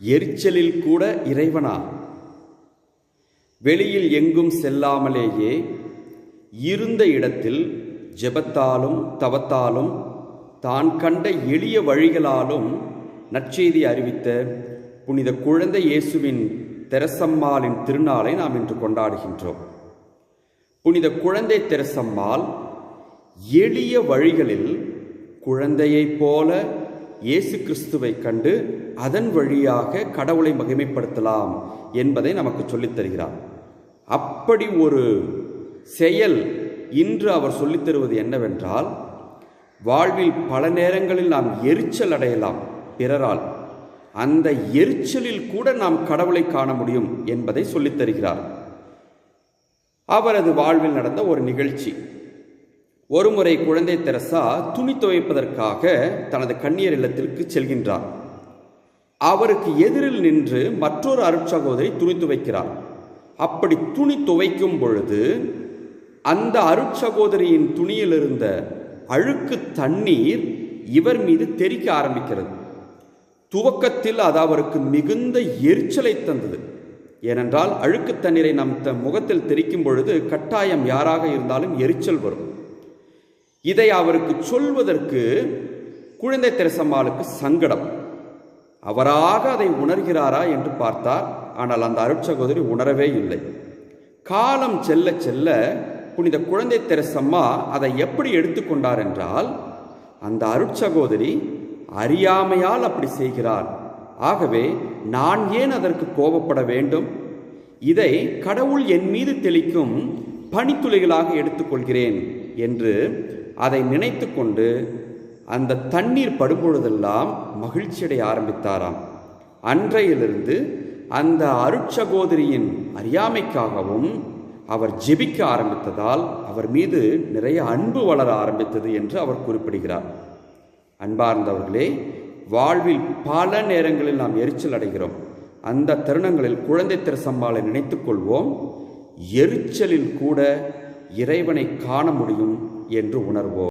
எரிச்சலில் கூட இறைவனா? வெளியில் எங்கும் செல்லாமலேயே இருந்த இடத்தில் ஜெபத்தாலும் தவத்தாலும் தான் கண்ட எளிய வழிகளாலும் நற்செய்தி அறிவித்த புனித குழந்தை இயேசுவின் தெரசம்மாளின் திருநாளை நாம் இன்று கொண்டாடுகின்றோம். புனித குழந்தை தெரசம்மாள் எளிய வழிகளில் குழந்தையைப் போல இயேசு கிறிஸ்துவை கண்டு அதன் வழியாக கடவுளை மகிமைப்படுத்தலாம் என்பதை நமக்கு சொல்லித் தருகிறார். அப்படி ஒரு செயல் இன்று அவர் சொல்லித்தருவது என்னவென்றால் வாழ்வில் பல நேரங்களில் நாம் எரிச்சல் அடையலாம் பிறரால். அந்த எரிச்சலில் கூட நாம் கடவுளை காண முடியும் என்பதை சொல்லித் தருகிறார். அவரது வாழ்வில் நடந்த ஒரு நிகழ்ச்சி. ஒருமுறை குழந்தை தெரசா துணி துவைப்பதற்காக தனது கண்ணியர் இல்லத்திற்கு செல்கின்றார். அவருக்கு எதிரில் நின்று மற்றொரு அருட்சகோதரி துணி துவைக்கிறார். அப்படி துணி துவைக்கும் பொழுது அந்த அருட்சகோதரியின் துணியில் இருந்த அழுக்கு தண்ணீர் இவர் மீது தெறிக்க ஆரம்பிக்கிறது. துவக்கத்தில் அது அவருக்கு மிகுந்த எரிச்சலை தந்தது. ஏனென்றால் அழுக்கு தண்ணீரை நம் த முகத்தில் தெரிக்கும் பொழுது கட்டாயம் யாராக இருந்தாலும் எரிச்சல் வரும். இதை அவருக்கு சொல்வதற்கு குழந்தை தெரசம்மாளுக்கு சங்கடம். அவராக அதை உணர்கிறாரா என்று பார்த்தார். ஆனால் அந்த அருட்சகோதரி உணரவே இல்லை. காலம் செல்ல செல்ல புனித குழந்தை தெரசம்மா அதை எப்படி எடுத்துக்கொண்டார் என்றால் அந்த அருட்சகோதரி அறியாமையால் அப்படி செய்கிறார். ஆகவே நான் ஏன் அதற்கு கோபப்பட வேண்டும்? இதை கடவுள் என் மீது தெளிக்கும் பனித்துளிகளாக எடுத்துக்கொள்கிறேன் என்று அதை நினைத்து கொண்டு அந்த தண்ணீர் படும்பொழுதெல்லாம் மகிழ்ச்சியடைய ஆரம்பித்தாராம். அன்றையிலிருந்து அந்த அருட்சகோதரியின் அறியாமைக்காகவும் அவர் ஜெபிக்க ஆரம்பித்ததால் அவர் மீது நிறைய அன்பு வளர ஆரம்பித்தது என்று அவர் குறிப்பிடுகிறார். அன்பார்ந்தவர்களே வாழ்வில் பல நேரங்களில் நாம் எரிச்சல் அடைகிறோம். அந்த தருணங்களில் குழந்தை திருசம்பாலை நினைத்துக் கொள்வோம் எரிச்சலில் கூட இறைவனை காண முடியும் என்று உணர்வோம்.